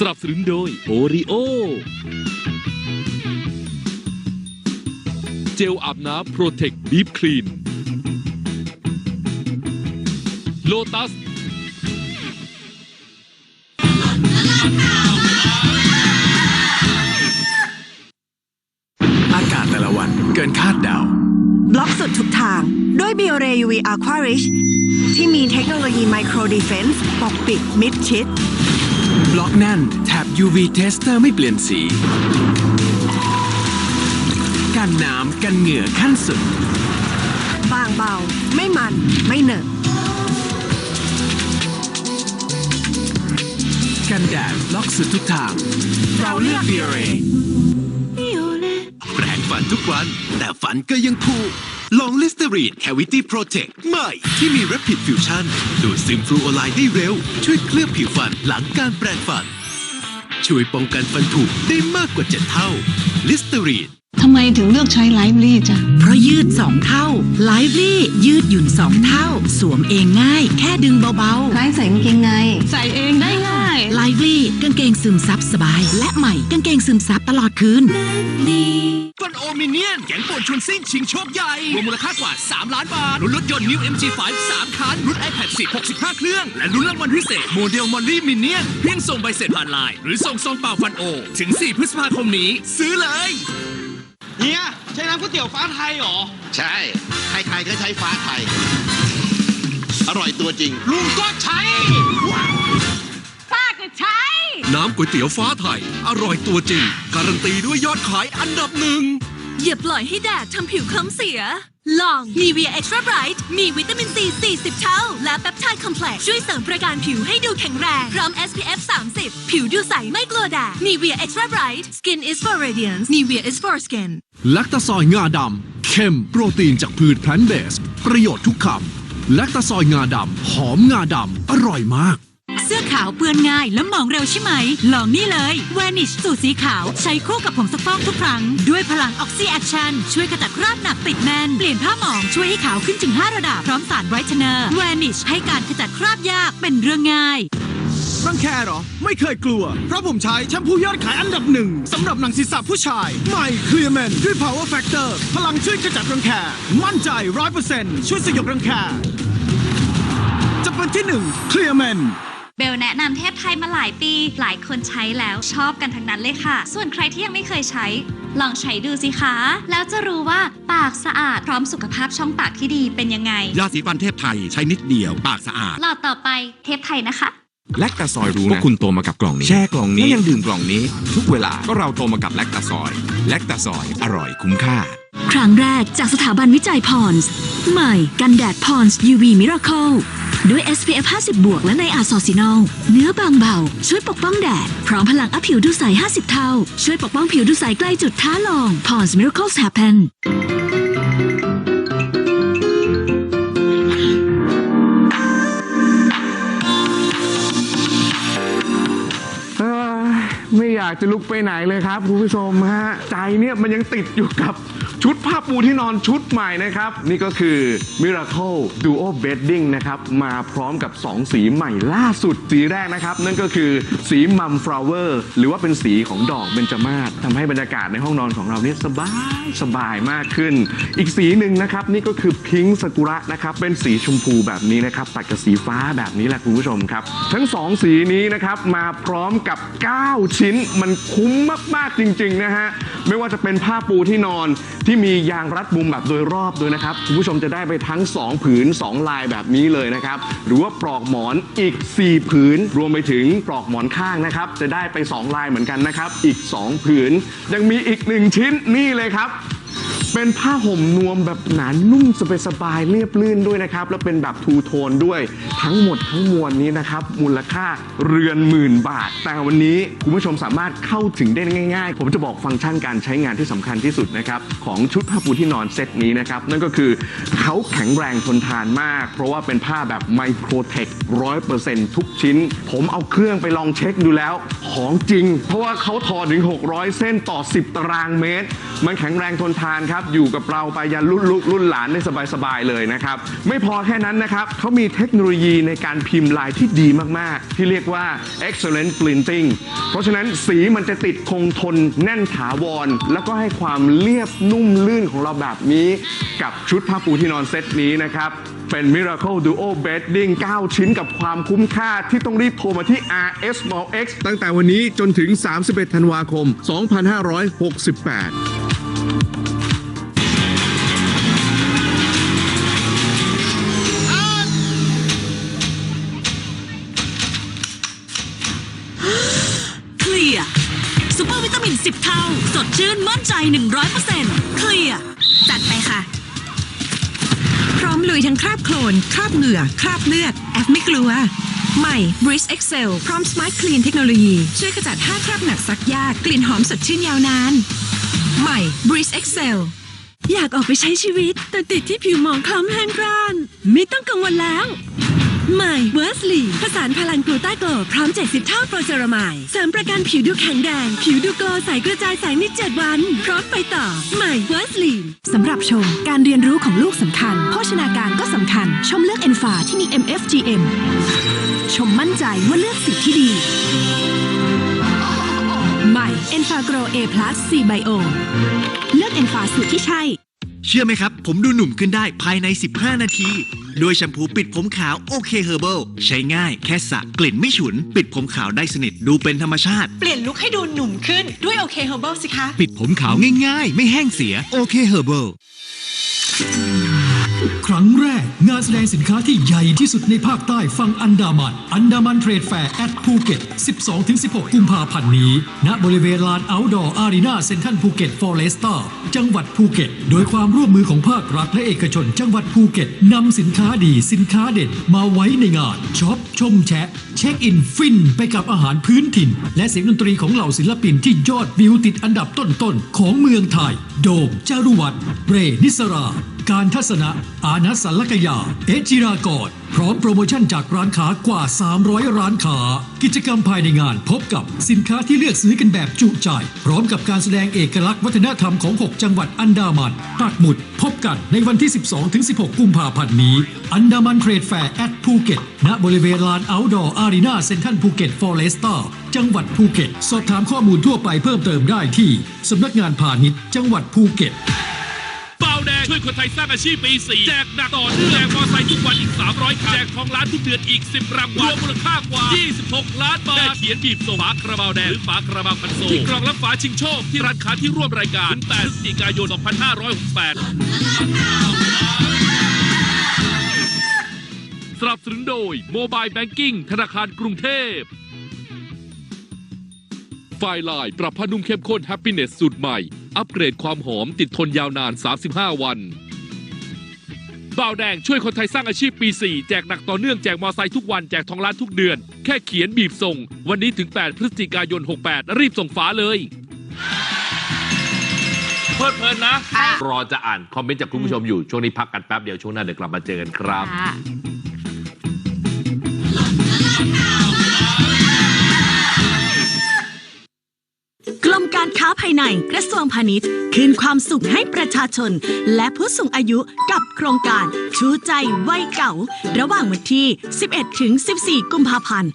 สนับสนุนโดยโอริโอเจลอาบน้ำโปรเทคดีฟคลีนโลตัสอากาศแต่ละวันเกินคาดเดา บล็อกสุดทุกทาง ด้วย b i o r e UV Aqua Rich ที่มีเทคโนโลยี Micro Defense ปกปิดมิดชิด บล็อกแน่นแถบ UV Tester ไม่เปลี่ยนสี กันน้ำกันเหงื่อขั้นสุด บางเบา ไม่มันไม่เหนอะกันแดดบล็อกสุดทุกทาง เราเลือก b i o r e แปรงฟันทุกวัน แต่ฝันก็ยังผูกลองลิสเตอรีนแควิตี้โปรเทคใหม่ที่มี Rapid Fusion ดูดซึมฟลูออไลน์ได้เร็ว ช่วยเคลือบผิวฟันหลังการแปรงฟัน ช่วยป้องกันฟันผุได้มากกว่า7เท่าลิสเตอรีนทำไมถึงเลือกใช้ไลฟ์ลี่จ้ะ เพราะยืด 2 เท่าไลฟ์ลี่ยืดหยุ่น 2 เท่า สวมเองง่าย แค่ดึงเบาคล้ายใส่กางเกงใน ใส่เองได้ง่ายๆไลฟ์ลี่กางเกงซึมซับสบาย และใหม่กางเกงซึมซับตลอดคืนกอนโอ มิเนียน แก๊งป่วนชวนซิ่งชิงโชคใหญ่ รวมมูลค่ากว่า 3 ล้านบาทลุ้นรถยนต์ New MG5 3 คันลุ้น iPad 10 65 เครื่อง และลุ้นรางวัลพิเศษโมเดลมอลลี่มินเนี่ยน เพียงส่งใบเสร็จผ่านไลน์หรือส่งซองเปล่าฟันโอ ถึง 4 พฤษภาคมนี้ ซื้อเลยเฮียใช้น้ำก๋วยเตี๋ยวฟ้าไทยเหรอ ใช่ ใครๆก็ใช้ฟ้าไทย อร่อยตัวจริง ลุงก็ใช้น้ำก๋วยเตี๋ยวฟ้าไทย อร่อยตัวจริง การันตีด้วยยอดขายอันดับหนึ่ง อย่าปล่อยให้แดดทำผิวคล้ำเสีย ลอง Nivea Extra Bright มีวิตามินซี 40 เท่า และแปปไทด์คอมเพล็กซ์ช่วยเสริมประการผิวให้ดูแข็งแรง พร้อม SPF 30 ผิวดูใสไม่กลัวแดด Nivea Extra Bright Skin is for radiance Nivea is for skin แลคตาซอยงาดำเข้มโปรตีนจากพืชแพลนเบส ประโยชน์ทุกคำแลคตาซอยงาดำหอมงาดำอร่อยมาก เสื้อขาวเปื้อนง่ายและมองเร็วใช่ไหม ลองนี่เลย Vanish สูตรสีขาว ใช้คู่กับผงซักฟอกทุกครั้ง ด้วยพลัง Oxy Action ช่วยขจัดคราบหนักติดแน่น เปลี่ยนผ้าหมองช่วยให้ขาวขึ้นถึง 5 ระดับ พร้อมสารไบรท์เนอร์ Vanish ให้การขจัดคราบยากเป็นเรื่องง่ายรังแคหรอ ไม่เคยกลัว เพราะผมใช้แชมพูยอดขายอันดับหนึ่งสำหรับหนังศีรษะผู้ชายใหม่ Clear Man ด้วย Power Factor พลังช่วยขจัดรังแคมั่นใจ100%ช่วยสยบรังแคจะเป็นที่หนึ่ง Clear Man เบลแนะนำเทพไทยมาหลายปี หลายคนใช้แล้วชอบกันทั้งนั้นเลยค่ะ ส่วนใครที่ยังไม่เคยใช้ ลองใช้ดูสิคะ แล้วจะรู้ว่าปากสะอาดพร้อมสุขภาพช่องปากที่ดีเป็นยังไง ยาสีฟันเทพไทยใช้นิดเดียว ปากสะอาด หลอดต่อไปเทพไทยนะคะ แลคตาซอยรู้นะว่าคุณโตมากับกล่องนี้ แช่กล่องนี้แล้วยังดื่มกล่องนี้ ทุกเวลาก็เราโตมากับแลคตาซอย แลคตาซอยอร่อยคุ้มค่า ครั้งแรกจากสถาบันวิจัยพรส์ใหม่กันแดดพรส์ UV Miracle ด้วย SPF 50 บวกและในอาร์ซอซินอล เนื้อบางเบา ช่วยปกป้องแดด พร้อมพลังอัพผิวดูใส 50 เท่า ช่วยปกป้องผิวดูใสใกล้จุดท้าลอง Pond's Miracles Happen ไม่อยากจะลุกไปไหนเลยครับคุณผู้ชมฮะ ใจเนี่ยมันยังติดอยู่กับ ชุดผ้าปูที่นอนชุดใหม่นะครับ นี่ก็คือ Miracle Duo Bedding นะครับ มาพร้อมกับ 2 สีใหม่ล่าสุดสีแรกนะครับ นั่นก็คือสีมัมฟลาวเวอร์หรือว่าเป็นสีของดอกเบญจมาศทำให้บรรยากาศในห้องนอนของเราเนี่ยสบายสบายมากขึ้น อีกสีหนึ่งนะครับ นี่ก็คือพิง k สกุระนะครับ เป็นสีชมพูแบบนี้นะครับตัดกับสีฟ้าแบบนี้แหละคุณผู้ชมครับ ทั้ง 2 สีนี้นะครับมาพร้อมกับ 9 ชิ้นมันคุ้มมากๆจริงๆนะฮะไม่ว่าจะเป็นผ้าปูที่นอนที่ที่มียางรัดมุมแบบโดยรอบด้วยนะครับคุณผู้ชมจะได้ไปทั้ง 2 ผืน 2 ลายแบบนี้เลยนะครับ หรือว่าปลอกหมอนอีก 4 ผืน รวมไปถึงปลอกหมอนข้างนะครับ จะได้ไป 2 ลายเหมือนกันนะครับ อีก 2 ผืน ยังมีอีก 1 ชิ้นนี่เลยครับ เป็นผ้าห่มนวมแบบหนานุ่มสบายๆเรียบลื่นด้วยนะครับ แล้วเป็นแบบทูโทนด้วยทั้งหมดทั้งมวลนี้นะครับ มูลค่าเรือนหมื่นบาท แต่วันนี้คุณผู้ชมสามารถเข้าถึงได้ง่าย ๆ ผมจะบอกฟังก์ชันการใช้งานที่สำคัญที่สุดนะครับ ของชุดผ้าปูที่นอนเซตนี้นะครับ นั่นก็คือเขาแข็งแรงทนทานมาก เพราะว่าเป็นผ้าแบบไมโครเทคร้อยเปอร์เซ็นต์ทุกชิ้น ผมเอาเครื่องไปลองเช็คดูแล้วของจริง เพราะว่าเขาทอถึง 600 เส้นต่อ 10 ตารางเมตร มันแข็งแรงทนทานครับอยู่กับเราไปยันรุ่นลูกรุ่นหลานได้สบายๆเลยนะครับ ไม่พอแค่นั้นนะครับเขามีเทคโนโลยีในการพิมพ์ลายที่ดีมากๆ ที่เรียกว่า excellent printing เพราะฉะนั้นสีมันจะติดคงทนแน่นถาวร แล้วก็ให้ความเรียบนุ่มลื่นของเราแบบนี้ กับชุดผ้าปูที่นอนเซตนี้นะครับเป็น Miracle Duo Bedding 9 ชิ้นกับความคุ้มค่าที่ต้องรีบโทรมาที่ RS Mall X ตั้งแต่วันนี้จนถึง 31 ธันวาคม 2568 มิน 10 เท่า สดชื่นมั่นใจ 100%เคลียร์จัดไปค่ะ พร้อมลุยทั้งคราบโคลน คราบเหงื่อ คราบเลือด แอฟไม่กลัว ใหม่ Breeze Excel พร้อม Smart Clean เทคโนโลยี ช่วยขจัด5คราบหนักซักยาก กลิ่นหอมสดชื่นยาวนาน ใหม่ Breeze Excel อยากออกไปใช้ชีวิต แต่ติดที่ผิวหมองคล้ำแห้งกร้าน ไม่ต้องกังวลแล้ว ใหม่เวอร์สลีผสานพลังกลูต้าโกลพร้อม 70 เท่าโปรเซรามายเสริมประกันผิวดูแข็งแรงผิวดูโกลใสกระจายแสงใน 7 วัน พร้อมไปต่อ ใหม่เวอร์สลีสำหรับชม การเรียนรู้ของลูกสำคัญ โภชนาการก็สำคัญ ชมเลือก e n f a ที่มี MFGM ชมมั่นใจว่าเลือกสิ่งที่ดีใหม่ e n f a g r o w A Plus C Bio เลือก e n f a สูตรที่ใช่ เชื่อไหมครับ ผมดูหนุ่มขึ้นได้ภายใน 15 นาทีด้วยแชมพูปิดผมขาวโอเคเฮอร์เบิลใช้ง่ายแค่สระกลิ่นไม่ฉุน ปิดผมขาวได้สนิทดูเป็นธรรมชาติ เปลี่ยนลุคให้ดูหนุ่มขึ้นด้วยโอเคเฮอร์เบิลสิคะ ปิดผมขาวง่าย ๆ ไม่แห้งเสียโอเคเฮอร์เบิล ครั้งแรกงานแสดงสินค้าที่ใหญ่ที่สุดในภาคใต้ฝั่งอันดามัน อันดามันเทรดแฟร์แอดภูเก็ต 12-16 กุมภาพันธ์นี้ ณ บริเวณลาน Outdoor Arena เซ็นทรัลภูเก็ตฟอเรสตาจังหวัดภูเก็ต โดยความร่วมมือของภาครัฐและเอกชน จังหวัดภูเก็ตนำสินค้าดีสินค้าเด่นมาไว้ในงานช็อปชมแชะ เช็คอินฟินไปกับอาหารพื้นถิ่น และเสียงดนตรีของเหล่าศิลปินที่ยอดวิวติดอันดับต้นๆของเมืองไทย โดมจารุวัฒน์เรนิสรา การทัศนะอานัสัลลกยา เอจิรากรพร้อมโปรโมชั่นจากร้านค้ากว่า 300 ร้านค้า กิจกรรมภายในงานพบกับสินค้าที่เลือกซื้อกันแบบจุใจ พร้อมกับการแสดงเอกลักษณ์วัฒนธรรมของ 6 จังหวัดอันดามันปักหมุด พบกันในวันที่ 12-16 กุมภาพันธ์นี้ อันดามันเทรดแฟร์แอดภูเก็ตณบริเวณลาน Outdoor Arena เซ็นทรัลภูเก็ตฟอเรสตาจังหวัดภูเก็ต สอบถามข้อมูลทั่วไปเพิ่มเติมได้ที่สำนักงานพาณิชย์จังหวัดภูเก็ต เบาแดงช่วยคนไทยสร้างอาชีพปี4แจกหนักต่อเนื่องแจกมอไซค์ทุกวันอีก 300คันแจกทองล้านทุกเดือนอีก 10รางวัลรวมมูลค่ากว่า 26 ล้านบาทแค่เขียนบีบส่งฝาคาราบาวแดงหรือฝาคาราบาวคันโซลที่กล่องรับฝาชิงโชคที่ร้านค้าที่ร่วมรายการถึง8พฤศจิกายน 2568สนับสนุนโดยโมบายแบงกิ้งธนาคารกรุงเทพไฟลายปรับผ้านุ่มเข้มข้นแฮปปี้เนสสูตรใหม่ อัปเกรดความหอมติดทนยาวนาน 35 วันบ่าวแดงช่วยคนไทยสร้างอาชีพปี 4 แจกหนักต่อเนื่องแจกมอไซค์ทุกวันแจกทองล้านทุกเดือน แค่เขียนบีบส่ง วันนี้ถึง 8 พฤศจิกายน 68 รีบส่งฝาเลย เพลิดเพลินนะ รอจะอ่านคอมเมนต์จากคุณผู้ชมอยู่ ช่วงนี้พักกันแป๊บเดียวช่วงหน้าเดี๋ยวกลับมาเจอกันครับ กรมการค้าภายในกระทรวงพาณิชย์ คืนความสุขให้ประชาชน และผู้สูงอายุกับโครงการชูใจวัยเก่า ระหว่างวันที่ 11 ถึง 14 กุมภาพันธ์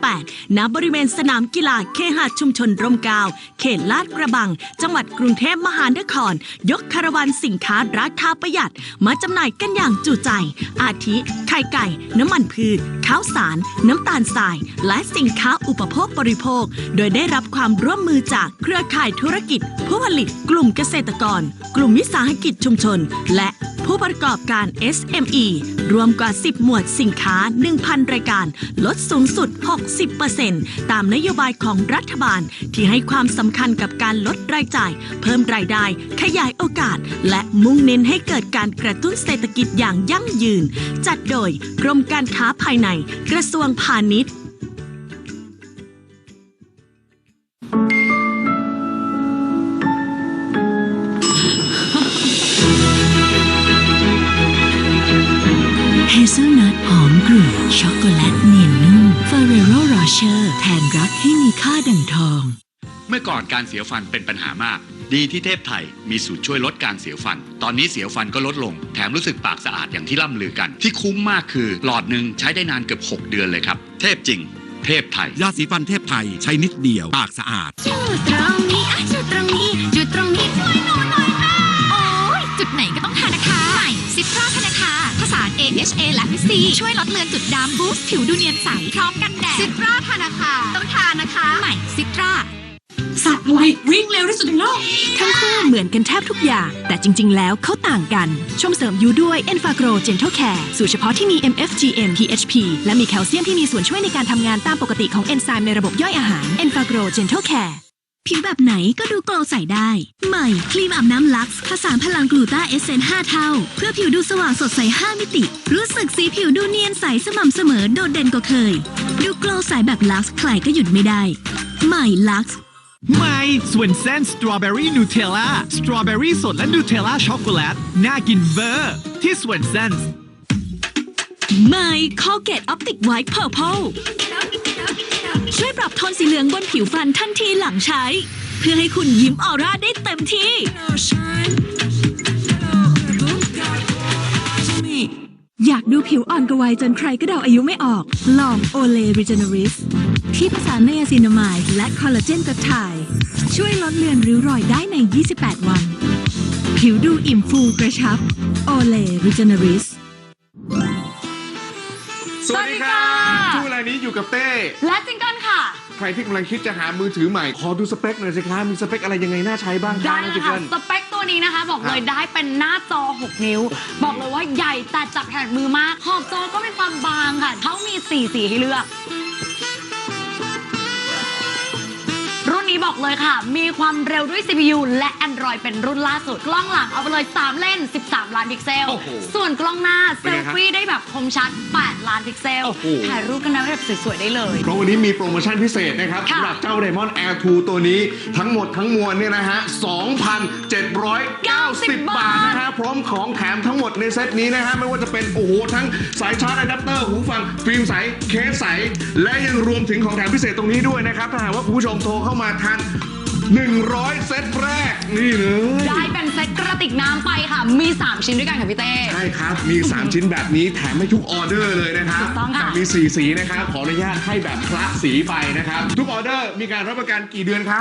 2568 ณ บริเวณสนามกีฬาเคหะชุมชนร่มเกล้าเขตลาดกระบัง จังหวัดกรุงเทพมหานคร ยกคาราวานสินค้าราคาประหยัด มาจำหน่ายกันอย่างจุใจ อาทิ ไข่ไก่ น้ำมันพืช ข้าวสาร น้ำตาลทราย และสินค้าอุปโภคบริโภค โดยได้รับความร่วมมือจากเครือข่ายธุรกิจผู้ผลิตกลุ่มเกษตรกร กลุ่มวิสาหกิจชุมชน และผู้ประกอบการ SME รวมกว่า 10 หมวดสินค้า 1,000 รายการ ลดสูงสุด 60%ตามนโยบายของรัฐบาลที่ให้ความสำคัญกับการลดรายจ่าย เพิ่มรายได้ ขยายโอกาส และมุ่งเน้นให้เกิดการกระตุ้นเศรษฐกิจอย่างยั่งยืน จัดโดยกรมการค้าภายใน กระทรวงพาณิชย์ ช็อกโกแลตเนียนนุ่มเฟรโรโรเชอร์แทนรักให้มีค่าดังทอง เมื่อก่อนการเสียฟันเป็นปัญหามาก ดีที่เทพไทยมีสูตรช่วยลดการเสียวฟัน ตอนนี้เสียวฟันก็ลดลง แถมรู้สึกปากสะอาดอย่างที่ล่ำลือกัน ที่คุ้มมากคือ หลอดหนึ่งใช้ได้นานเกือบ 6 เดือนเลยครับ เทพจริง เทพไทย ยาสีฟันเทพไทยใช้นิดเดียว ปากสะอาดจุดตรงนี้อะจุดตรงนี้จุด ช่วยลดเลือนจุดดำบูสต์ผิวดูเนียนใสพร้อมกันแดดซิตราธนาคารต้องทานะคะ ใหม่ซิตราสัตว์อะไรวิ่งเร็วที่สุดในโลก ทั้งคู่เหมือนกันแทบทุกอย่าง แต่จริง ๆ แล้วเขาต่างกัน ชมเสริมยูด้วย e n f a g r o Gentle Care สูตรเฉพาะที่มี MFGM PHP และมีแคลเซียมที่มีส่วนช่วยในการทำงานตามปกติของเอนไซม์ในระบบย่อยอาหาร e n f a g r o Gentle Care ผิวแบบไหนก็ดูโกลว์ใสได้ ใหม่ครีมอาบน้ำลักซ์ผสานพลังกลูตาเอเซน5เท่า เพื่อผิวดูสว่างสดใส 5 มิติ รู้สึกสีผิวดูเนียนใสสม่ำเสมอโดดเด่นกว่าเคย ดูโกลว์ใสแบบลักซ์ใครก็หยุดไม่ได้ ใหม่ลักซ์ใหม่ส่วนเส้นสตรอเบอรี่นูเทลล่าสตรอเบอรี่สดและนูเทลล่าช็อกโกแลตน่ากินเวอร์ ที่ส่วนเส้นใหม่คอเกตออปติกไวท์เพอร์เพล ช่วยปรับโทนสีเหลืองบนผิวฟันทันทีหลังใช้ เพื่อให้คุณยิ้มออร่าได้เต็มที่ อยากดูผิวอ่อนกว่าวัยจนใครก็เดาอายุไม่ออก ลองโอเลริเจเนริสที่ผสานไนอาซินามายและคอลลาเจนเปปไทด์ช่วยลดเลือนริ้วรอยได้ใน 28 วัน ผิวดูอิ่มฟูกระชับโอเลริเจเนริสสวัสดีครับช่วงเวลานี้อยู่กับเต้ และจิงเกิลค่ะ ใครที่กำลังคิดจะหามือถือใหม่ ขอดูสเปคหน่อยสิครับมีสเปคอะไรยังไงน่าใช้บ้างครับได้น้องเลยจิค่ะ เกิล สเปคตัวนี้นะคะ บอกเลยได้เป็นหน้าจอ 6 นิ้ว บอกเลยว่าใหญ่แต่จับถนัดมือมาก ขอบจอก็มีความบางค่ะเขามี 4 สีให้เลือก นนี้บอกเลยค่ะ มีความเร็วด้วย CPU และ Android เป็นรุ่นล่าสุด กล้องหลังเอาไปเลย 3 เลน13 ล้านพิกเซล โอ้โหส่วนกล้องหน้าเซเป็นไงลครับฟี่ได้แบบคมชัด 8 ล้านพิกเซล โอ้โห ถ่ายรูปกันได้แบบสวยๆได้เลย เพราะวันนี้มีโปรโมชั่นพิเศษนะครับค่ะ สำหรับเจ้า Diamond Air 2 ตัวนี้ทั้งหมดทั้งมวลเนี่ยนะฮะ 2,790 บาทนะฮะพร้อมของแถมทั้งหมดในเซตนี้นะฮะ ไม่ว่าจะเป็น โอ้โห ทั้งสายชาร์จอะแดปเตอร์ หูฟัง ฟิล์มใส เคสใส และยังรวมถึงของแถมพิเศษตรงนี้ด้วยนะครับ ถ้าหากว่าคุณผู้ชมโทรเข้ามาทัน100 เซตแรก นี่เลย ได้เป็นเซตกระติกน้ำไปค่ะ มี 3 ชิ้นด้วยกันค่ะพี่เต้ ใช่ครับ มี 3 ชิ้นแบบนี้แถมให้ทุกออเดอร์เลยนะครับถูกต้องค่ะ แต่มี 4 สีนะครับ ขออนุญาตให้แบบคละสีไปนะครับ ทุกออเดอร์มีการรับประกันกี่เดือนคะ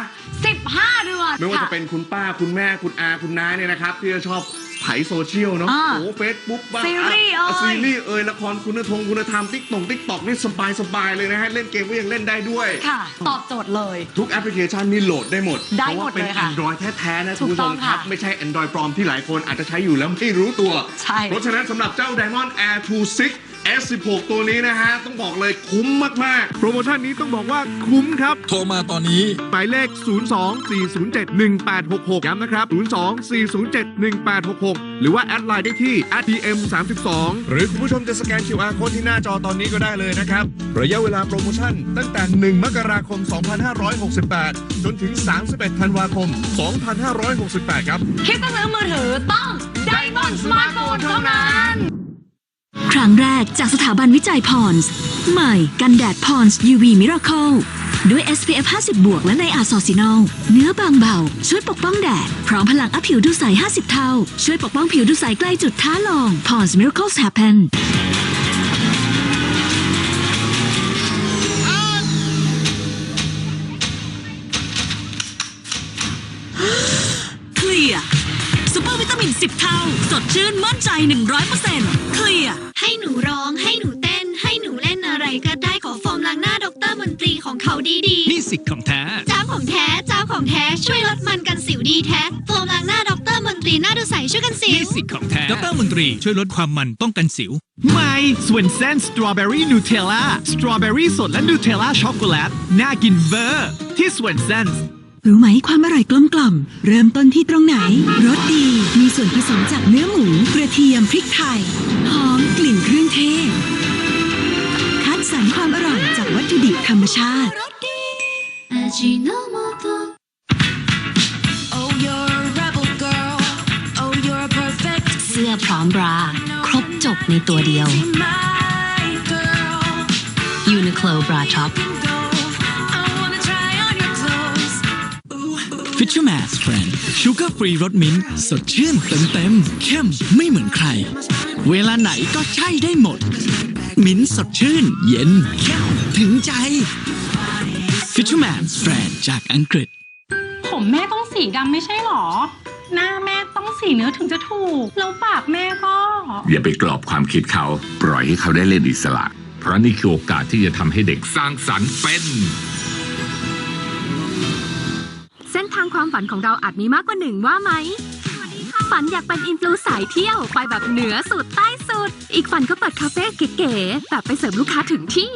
15 เดือนไม่ว่าค่ะจะเป็นคุณป้าคุณแม่คุณอาคุณน้าเนี่ยนะครับ ที่จะชอบไถโซเชียลเนาะอ่าโอ้เฟซบุ๊กบ้างซีรีส์อะเอ่ยซีรีส์เอ่ยละครคุณธงคุณธรรมติ๊กตงติ๊กตอกนี่สบายสบายเลยนะฮะเล่นเกมก็ยังเล่นได้ด้วยค่ะ ตอบโจทย์เลย ทุกแอปพลิเคชันนี่โหลดได้หมดได้เพราะว่าเป็นหมดเลยค่ะ Android แท้ๆนะถูคุณกผู้ชต้องมครับค่ะไม่ใช่ Android ปลอมที่หลายคนอาจจะใช้อยู่แล้วไม่รู้ตัวใช่เพราะฉะนั้นสำหรับเจ้า Diamond Air 2 6 S16 ตัวนี้นะฮะ ต้องบอกเลยคุ้มมาก ๆ โปรโมชั่นนี้ต้องบอกว่าคุ้มครับ โทรมาตอนนี้ หมายเลข 02-407-1866 ย้ำนะครับ 02-407-1866 หรือว่าแอดไลน์ได้ที่ @dm32 หรือคุณผู้ชมจะสแกน QR code ที่หน้าจอตอนนี้ก็ได้เลยนะครับ ระยะเวลาโปรโมชั่นตั้งแต่ 1 มกราคม 2568 จนถึง 31 ธันวาคม 2568 ครับ คิดจะซื้อมือถือต้อง Diamond Smartphone เท่านั้น ครั้งแรกจากสถาบันวิจัยพรส์ใหม่ กันแดดพรส์ UV Miracle ด้วย SPF 50 บวกและในอาร์ซอซินอล เนื้อบางเบา ช่วยปกป้องแดด พร้อมพลังอัพผิวดูใส 50 เท่า ช่วยปกป้องผิวดูใสใกล้จุดท้าลอง Pons Miracles Happen เคลียร์ซูเปอร์วิตามิน 10 เท่า สดชื่นมั่นใจ 100%เคลียร์ ให้หนูร้อง ให้หนูเต้น ให้หนูเล่นอะไรก็ได้ขอโฟมล้างหน้าดรมนตรีของเขาดีๆนี่สิของแท้เจ้าของแท้ เจ้าของแท้ ช่วยลดมันกันสิวดีแท้โฟมล้างหน้าดรมนตรีหน้าดูใสช่วยกันสิว นี่สิของแท้ดรมนตรี ช่วยลดความมันป้องกันสิว ใหม่ส่วนเส้นสตรอเบอรี่นูเทลล่า สตรอเบอรี่สดและนูเทลล่าช็อกโกแลต น่ากินเวอร์ ที่ส่วนเส้น รู้ไหมความอร่อยกลมกล่อม เริ่มต้นที่ตรงไหนรสดีมีส่วนผสมจากเนื้อหมูกระเทียมพริกไทยหอมกลิ่นเครื่องเทศ คัดสรรความอร่อยจากวัตถุดิบธรรมชาติเสื้อพร้อมบรา ครบจบในตัวเดียว Uniqlo Bra Top Fisherman's Friend ชูการ์ฟรีรสมิ้นท์สดชื่นเต็มเต็มๆเข้มไม่เหมือนใคร เวลาไหนก็ใช่ได้หมด มิ้นท์สดชื่น เย็นเข้มถึงใจ Fisherman's Friend จากอังกฤษ ผมแม่ต้องสีดำไม่ใช่หรอ หน้าแม่ต้องสีเนื้อถึงจะถูก แล้วปากแม่ก็ อย่าไปกรอบความคิดเขา ปล่อยให้เขาได้เล่นอิสระ เพราะนี่คือโอกาสที่จะทำให้เด็กสร้างสรรค์เป็นเส้นทางความฝันของเราอาจมีมากกว่าหนึ่งว่าไหม ฝันอยากเป็นอินฟลูสายเที่ยวไปแบบเหนือสุดใต้สุด อีกฝันก็เปิดคาเฟ่เก๋ๆแบบไปเสิร์ฟลูกค้าถึงที่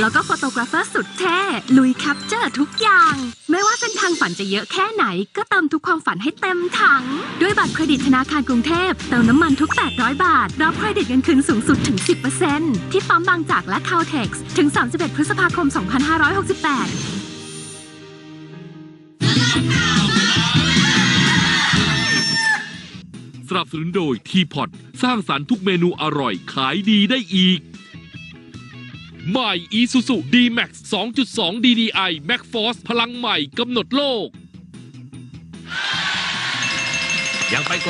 แล้วก็โฟโตกราฟเฟอร์สุดเท่ลุยแคปเจอร์ทุกอย่าง ไม่ว่าเส้นทางฝันจะเยอะแค่ไหน ก็เติมทุกความฝันให้เต็มถัง ด้วยบัตรเครดิตธนาคารกรุงเทพเติมน้ำมันทุก 800 บาทรับเครดิตเงินคืนสูงสุดถึง 10%ที่ปั๊มบางจากและ Caltex ถึง 31 พฤษภาคม 2568 สนับสนุนโดยทีพอตสร้างสรรค์ทุกเมนูอร่อยขายดีได้อีก ใหม่ Isuzu D-Max 2.2 DDI Max Force พลังใหม่กำหนดโลก ยังไปกด